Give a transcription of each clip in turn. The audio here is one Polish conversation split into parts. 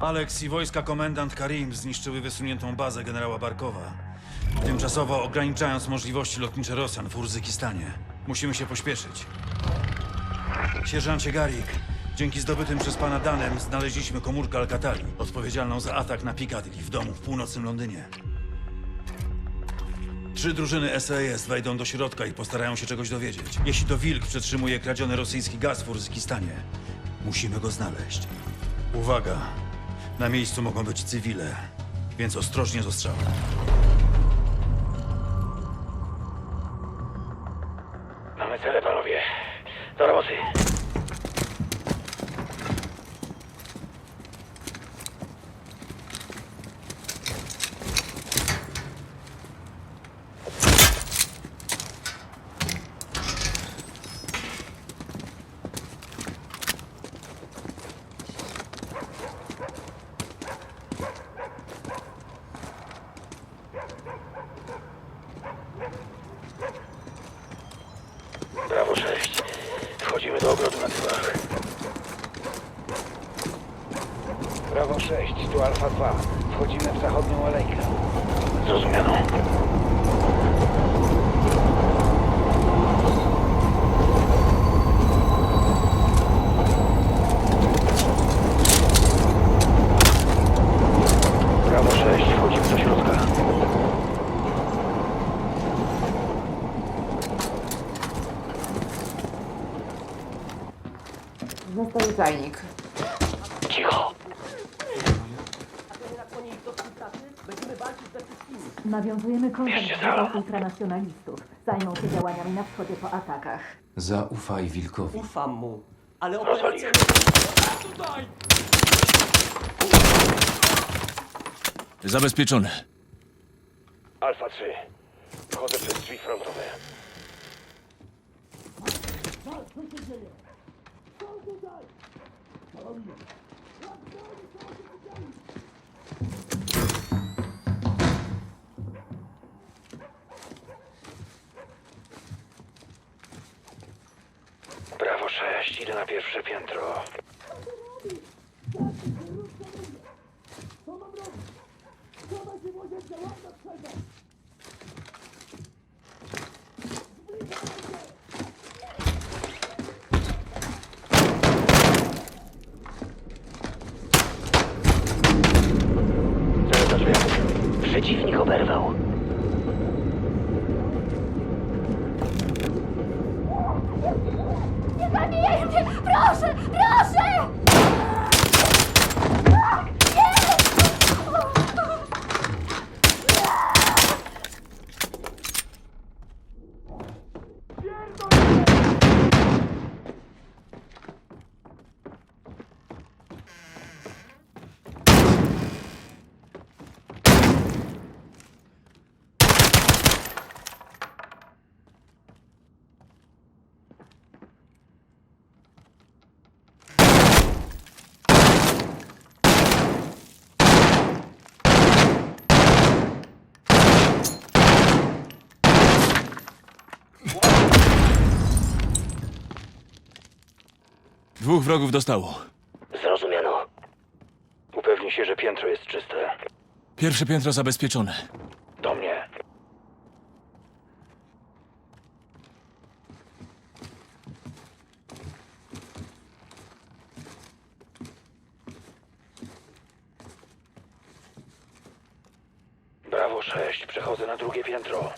Alex i wojska komendant Karim zniszczyły wysuniętą bazę generała Barkowa, tymczasowo ograniczając możliwości lotnicze Rosjan w Urzykistanie. Musimy się pośpieszyć. Sierżancie Garik, dzięki zdobytym przez pana danym znaleźliśmy komórkę Alcatali, odpowiedzialną za atak na Piccadilly w domu w północnym Londynie. Trzy drużyny SAS wejdą do środka i postarają się czegoś dowiedzieć. Jeśli to Wilk przetrzymuje kradziony rosyjski gaz w Urzykistanie, musimy go znaleźć. Uwaga! Na miejscu mogą być cywile, więc ostrożnie z ostrzałem. Mamy cele, panowie. Do roboty. Brawo 6. Ogrodu na tyłach. Brawo 6, tu Alfa 2. Wchodzimy w zachodnią alejkę. Zrozumiano. Brawo 6, wchodzimy do środka. Czajnik. Cicho. Nawiązujemy kontakt Bierzcie z ultranacjonalistów. Zajmą się działaniami na wschodzie po atakach. Zaufaj wilkowi. Ufam mu, ale Rozwali. operacja... Tutaj! Zabezpieczone. Alfa 3. Wchodzę przez drzwi frontowe. Brawo 6, idę na pierwsze piętro. Cel za drzwiami. Przeciwnik oberwał. Nie zabijajcie! Proszę! Proszę! Dwóch wrogów dostało. Zrozumiano. Upewnij się, że piętro jest czyste. Pierwsze piętro zabezpieczone. Do mnie. Brawo 6, przechodzę na drugie piętro.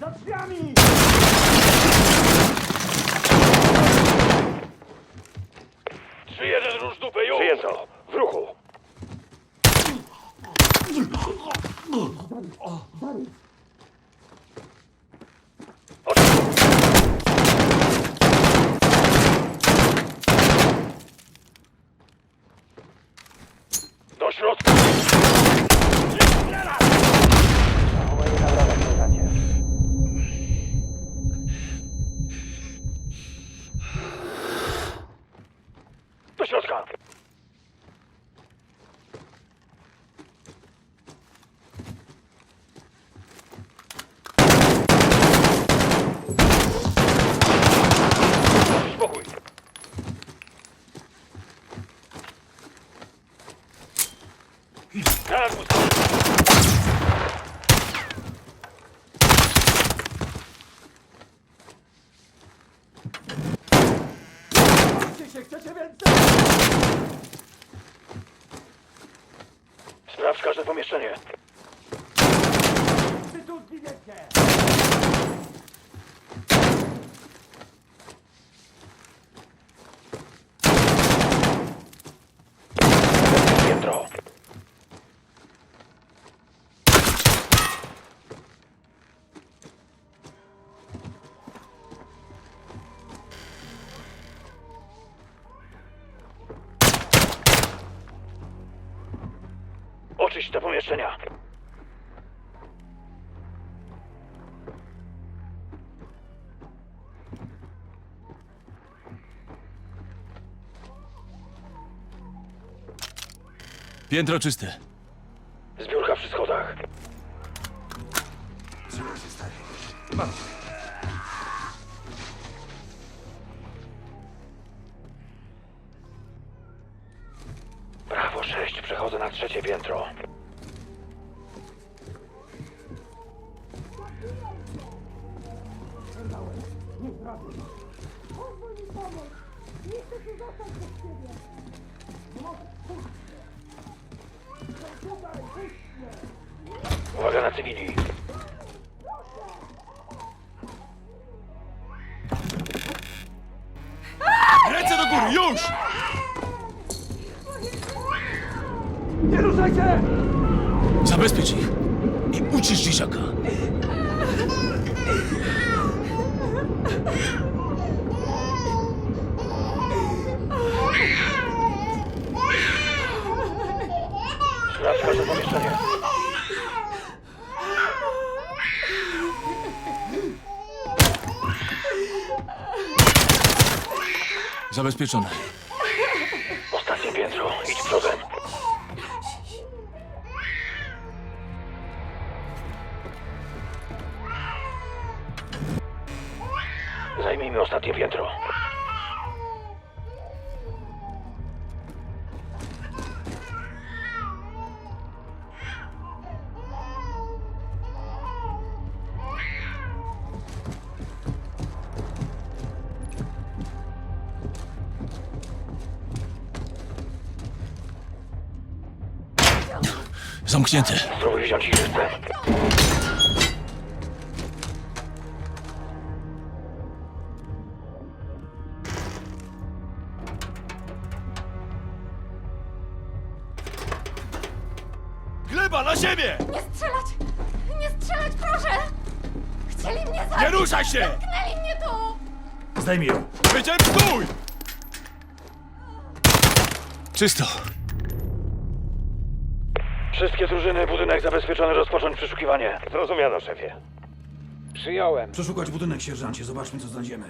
Za drzwiami! Trzy jeden róż dupę, już! Przyjęto. W ruchu. Do środka! Zachowanie na bramach, sierżancie. Się! Chcecie więcej? Sprawdź każde pomieszczenie. Te pomieszczenia. Piętro czyste. Zbiórka przy schodach. Prawo Uwaga na cywili. Ręce do góry, już! Nie ruszajcie! Zabezpiecz ich i ucisz dzieciaka. Sprawdź każde pomieszczenie. Zabezpieczone. Ostatnie piętro. Idź przodem. Zajmijmy ostatnie piętro. Zamknięte. Spróbuj wziąć ich żywcem. Gleba, na ziemię! Nie strzelać! Nie strzelać, proszę! Chcieli mnie zabić! Nie ruszaj się! Zamknęli mnie tu! Zdejmij ją. Stój! Czysto. Wszystkie drużyny, budynek zabezpieczony, rozpocząć przeszukiwanie. Zrozumiano, szefie. Przyjąłem. Przeszukać budynek, sierżancie. Zobaczmy, co znajdziemy.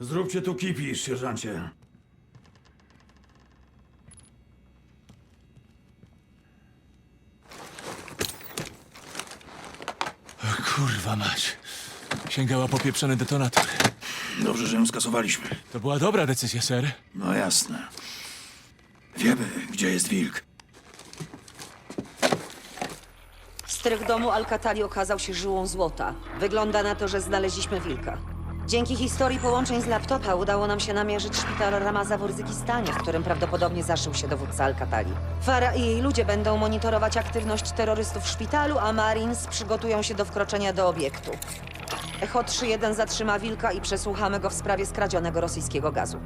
Zróbcie tu kipisz, sierżancie. Kurwa mać. Sięgała popieprzony detonator. Dobrze, że ją skasowaliśmy. To była dobra decyzja, ser. No jasne. Wiemy, gdzie jest wilk. Strych domu Alcatali okazał się żyłą złota. Wygląda na to, że znaleźliśmy wilka. Dzięki historii połączeń z laptopa udało nam się namierzyć szpital Ramaza w Urzykistanie, w którym prawdopodobnie zaszył się dowódca Alcatali. Fara i jej ludzie będą monitorować aktywność terrorystów w szpitalu, a Marines przygotują się do wkroczenia do obiektu. Echo 3-1 zatrzyma wilka i przesłuchamy go w sprawie skradzionego rosyjskiego gazu.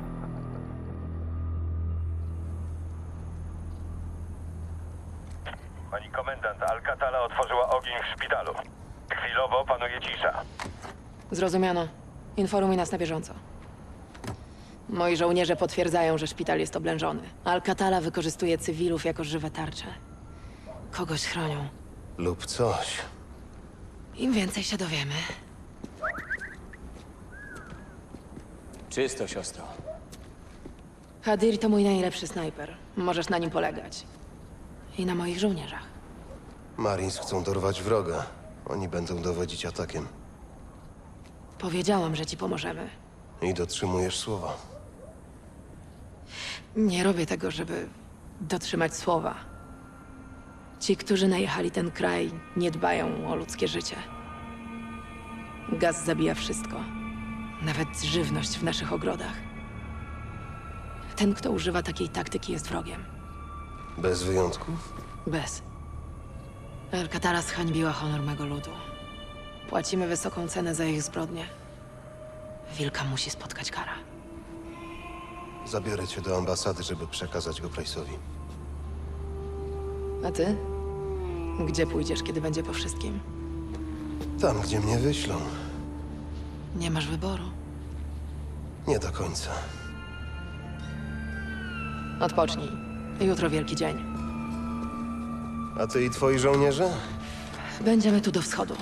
Pani komendant Alcatala otworzyła ogień w szpitalu. Chwilowo panuje cisza. Zrozumiano. Informuj nas na bieżąco. Moi żołnierze potwierdzają, że szpital jest oblężony. Alcatala wykorzystuje cywilów jako żywe tarcze. Kogoś chronią. Lub coś. Im więcej się dowiemy. Czysto, siostro. Hadir to mój najlepszy snajper. Możesz na nim polegać. I na moich żołnierzach. Marines chcą dorwać wroga. Oni będą dowodzić atakiem. Powiedziałam, że ci pomożemy. I dotrzymujesz słowa. Nie robię tego, żeby dotrzymać słowa. Ci, którzy najechali ten kraj, nie dbają o ludzkie życie. Gaz zabija wszystko, nawet żywność w naszych ogrodach. Ten, kto używa takiej taktyki, jest wrogiem. Bez wyjątków? Bez. Alcatara zhańbiła honor mego ludu. Płacimy wysoką cenę za ich zbrodnie. Wilka musi spotkać kara. Zabiorę cię do ambasady, żeby przekazać go Price'owi. A ty? Gdzie pójdziesz, kiedy będzie po wszystkim? Tam, gdzie mnie wyślą. Nie masz wyboru. Nie do końca. Odpocznij. Jutro wielki dzień. A ty i twoi żołnierze? Będziemy tu do wschodu.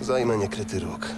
Zajmę niekryty róg.